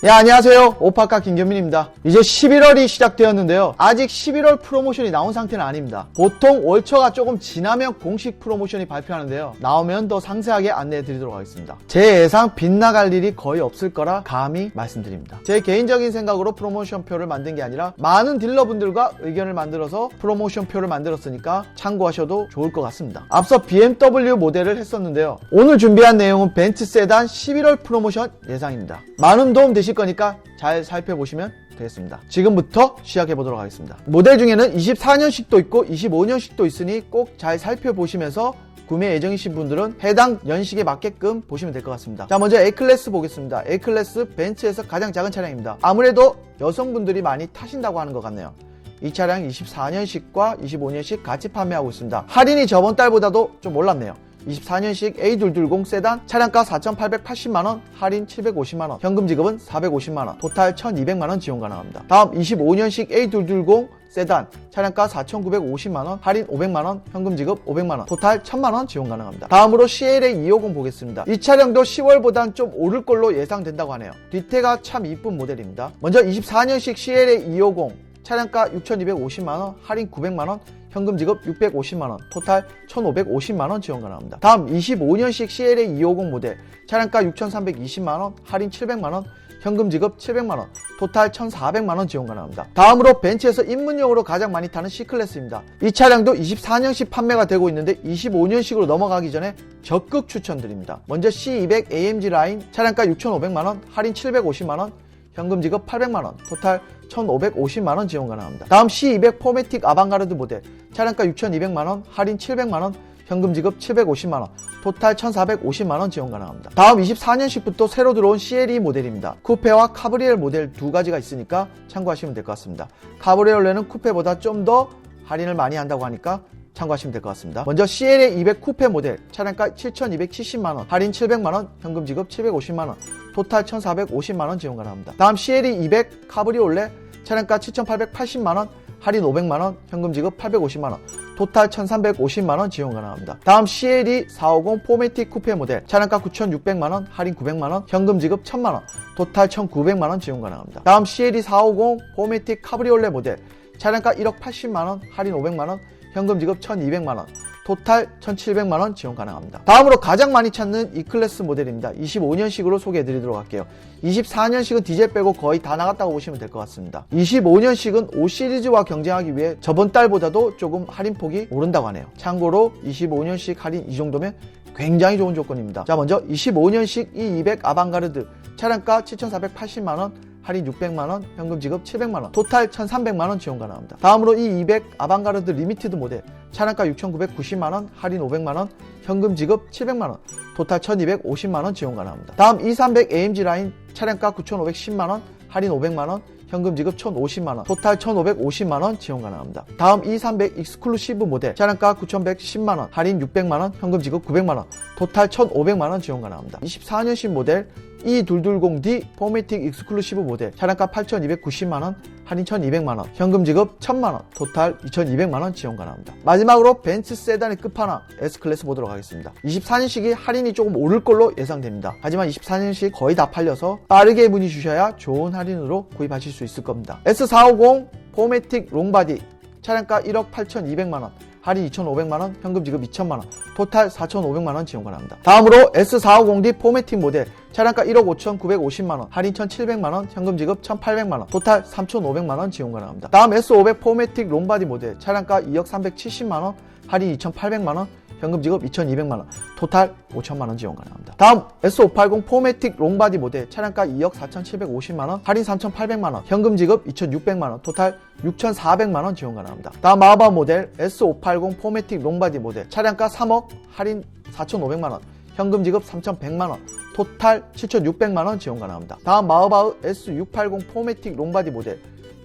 네, 안녕하세요. 오파카 김견민입니다. 이제 11월이 시작되었는데요. 아직 11월 프로모션이 나온 상태는 아닙니다. 보통 월초가 조금 지나면 공식 프로모션이 발표하는데요. 나오면 더 상세하게 안내해 드리도록 하겠습니다. 제 예상 빗나갈 일이 거의 없을 거라 감히 말씀드립니다. 제 개인적인 생각으로 프로모션 표를 만든 게 아니라 많은 딜러분들과 의견을 만들어서 프로모션 표를 만들었으니까 참고하셔도 좋을 것 같습니다. 앞서 BMW 모델을 했었는데요. 오늘 준비한 내용은 벤츠 세단 11월 프로모션 예상입니다. 많은 도움 되실 거니까 잘 살펴보시면 되겠습니다. 지금부터 시작해 보도록 하겠습니다. 모델 중에는 24년식도 있고 25년식도 있으니 꼭 잘 살펴보시면서 구매 예정이신 분들은 해당 연식에 맞게끔 보시면 될 것 같습니다. 자, 먼저 A클래스 보겠습니다. A클래스 벤츠에서 가장 작은 차량입니다. 아무래도 여성분들이 많이 타신다고 하는 것 같네요. 이 차량 24년식과 25년식 같이 판매하고 있습니다. 할인이 저번 달보다도 좀 올랐네요. 24년식 A220 세단 차량가 4,880만원, 할인 750만원, 현금 지급은 450만원, 토탈 1,200만원 지원 가능합니다. 다음 25년식 A220 세단 차량가 4,950만원, 할인 500만원, 현금 지급 500만원, 토탈 1,000만원 지원 가능합니다. 다음으로 CLA 250 보겠습니다. 이 차량도 10월보단 좀 오를 걸로 예상된다고 하네요. 뒤태가 참 이쁜 모델입니다. 먼저 24년식 CLA 250 차량가 6,250만원, 할인 900만원, 현금 지급 650만원, 토탈 1,550만원 지원 가능합니다. 다음 25년식 CLA 250 모델, 차량가 6,320만원, 할인 700만원, 현금 지급 700만원, 토탈 1,400만원 지원 가능합니다. 다음으로 벤츠에서 입문용으로 가장 많이 타는 C클래스입니다. 이 차량도 24년식 판매가 되고 있는데 25년식으로 넘어가기 전에 적극 추천드립니다. 먼저 C200 AMG 라인 차량가 6,500만원, 할인 750만원, 현금 지급 800만원, 토탈 1,550만원 지원 가능합니다. 다음 C200 포매틱 아방가르드 모델, 차량가 6,200만원, 할인 700만원, 현금 지급 750만원, 토탈 1,450만원 지원 가능합니다. 다음 24년식부터 새로 들어온 CLE 모델입니다. 쿠페와 카브리엘 모델 두 가지가 있으니까 참고하시면 될 것 같습니다. 카브리엘레는 쿠페보다 좀 더 할인을 많이 한다고 하니까 참고하시면 될 것 같습니다. 먼저 CLA 200 쿠페 모델 차량가 7,270만원, 할인 700만원, 현금 지급 750만원, 토탈 1,450만원 지원 가능합니다. 다음 CLA 200 카브리올레 차량가 7,880만원, 할인 500만원, 현금 지급 850만원, 토탈 1,350만원 지원 가능합니다. 다음 CLE 450 포매틱 쿠페 모델 차량가 9,600만원, 할인 900만원, 현금 지급 1,000만원, 토탈 1,900만원 지원 가능합니다. 다음 CLE 450 포매틱 카브리올레 모델 차량가 1억 80만원, 할인 500만원, 현금 지급 1200만원, 토탈 1700만원 지원 가능합니다. 다음으로 가장 많이 찾는 E클래스 모델입니다. 25년식으로 소개해 드리도록 할게요. 24년식은 디젤 빼고 거의 다 나갔다고 보시면 될 것 같습니다. 25년식은 5시리즈와 경쟁하기 위해 저번 달보다도 조금 할인폭이 오른다고 하네요. 참고로 25년식 할인 이 정도면 굉장히 좋은 조건입니다. 자, 먼저 25년식 E200 아방가르드 차량가 7,480만원, 할인 600만원, 현금 지급 700만원, 토탈 1300만원 지원 가능합니다. 다음으로 이 200 아방가르드 리미티드 모델, 차량가 6990만원, 할인 500만원, 현금 지급 700만원, 토탈 1250만원 지원 가능합니다. 다음 2300 AMG 라인, 차량가 9510만원, 할인 500만원, 현금 지급 1,050만원, 토탈 1,550만원 지원 가능합니다. 다음 2300 익스클루시브 모델, 차량가 9,110만원, 할인 600만원, 현금 지급 900만원, 토탈 1,500만원 지원 가능합니다. 24년식 모델 E220D 포매틱 익스클루시브 모델, 차량가 8,290만원, 할인 1,200만원, 현금 지급 1,000만원, 토탈 2,200만원 지원 가능합니다. 마지막으로 벤츠 세단의 끝판왕 S클래스 보도록 하겠습니다. 24년식이 할인이 조금 오를 걸로 예상됩니다. 하지만 24년식 거의 다 팔려서 빠르게 문의 주셔야 좋은 할인으로 구입하실 수 있을 겁니다. S450 포매틱 롱바디 차량가 1억 8,200만원, 할인 2,500만원, 현금 지급 2,000만원, 토탈 4,500만원 지원 가능합니다. 다음으로 S450D 포매틱 모델, 차량가 1억 5,950만원, 할인 1,700만원, 현금 지급 1,800만원, 토탈 3,500만원 지원 가능합니다. 다음 S500 포매틱 롱바디 모델, 차량가 2억 370만원, 할인 2,800만원, 현금 지급 2,200만원, 토탈 5천만원 지원 가능합니다. 다음 S580 포매틱 롱바디 모델 차량가 2억 4,750만원, 할인 3,800만원, 현금 지급 2,600만원, 토탈 6,400만원 지원 가능합니다. 다음 마우바 모델 S580 포매틱 롱바디 모델 차량가 3억, 할인 4,500만원, 현금 지급 3,100만원, 토탈 7,600만원 지원 가능합니다. 다음 마우바흐 S680 포매틱 롱바디 모델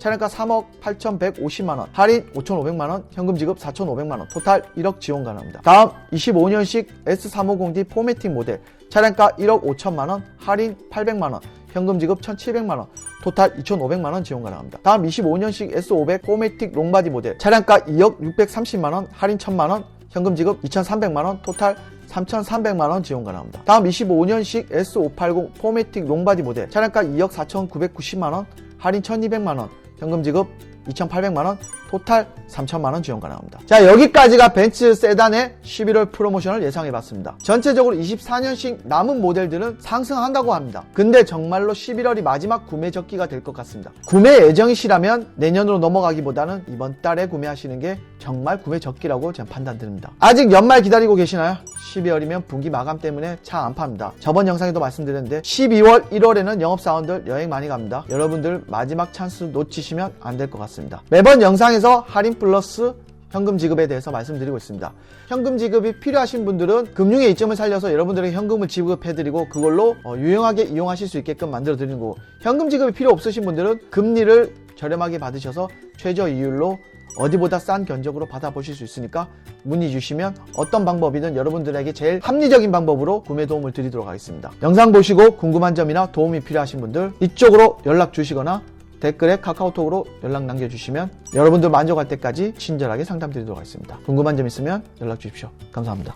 차량가 3억 8,150만원, 할인 5,500만원, 현금 지급 4,500만원, 토탈 1억 지원 가능합니다. 다음 25년식 S350D 포매틱 모델, 차량가 1억 5천만원, 할인 800만원, 현금 지급 1,700만원, 토탈 2,500만원 지원 가능합니다. 다음 25년식 S500 포매틱 롱바디 모델, 차량가 2억 630만원, 할인 1,000만원, 현금 지급 2,300만원, 토탈 3,300만원 지원 가능합니다. 다음 25년식 S580 포매틱 롱바디 모델 차량가 2억 4,990만원 할인 1,200만원 현금 지급 2,800만원 토탈 3천만원 지원 가능합니다. 자 여기까지가 벤츠 세단의 11월 프로모션을 예상해봤습니다. 전체적으로 24년식 남은 모델들은 상승한다고 합니다. 근데 정말로 11월이 마지막 구매 적기가 될 것 같습니다. 구매 예정이시라면 내년으로 넘어가기보다는 이번 달에 구매하시는 게 정말 구매 적기라고 저는 판단드립니다. 아직 연말 기다리고 계시나요? 12월이면 분기 마감 때문에 차 안 팝니다. 저번 영상에도 말씀드렸는데 12월, 1월에는 영업사원들 여행 많이 갑니다. 여러분들 마지막 찬스 놓치시면 안 될 것 같습니다. 매번 영상에서 할인 플러스 현금 지급에 대해서 말씀드리고 있습니다. 현금 지급이 필요하신 분들은 금융의 이점을 살려서 여러분들에게 현금을 지급해드리고 그걸로 어, 유용하게 이용하실 수 있게끔 만들어 드리는 거고 현금 지급이 필요 없으신 분들은 금리를 저렴하게 받으셔서 최저 이율로 어디보다 싼 견적으로 받아보실 수 있으니까 문의 주시면 어떤 방법이든 여러분들에게 제일 합리적인 방법으로 구매 도움을 드리도록 하겠습니다. 영상 보시고 궁금한 점이나 도움이 필요하신 분들 이쪽으로 연락 주시거나 댓글에 카카오톡으로 연락 남겨주시면 여러분들 만족할 때까지 친절하게 상담 드리도록 하겠습니다. 궁금한 점 있으면 연락 주십시오. 감사합니다.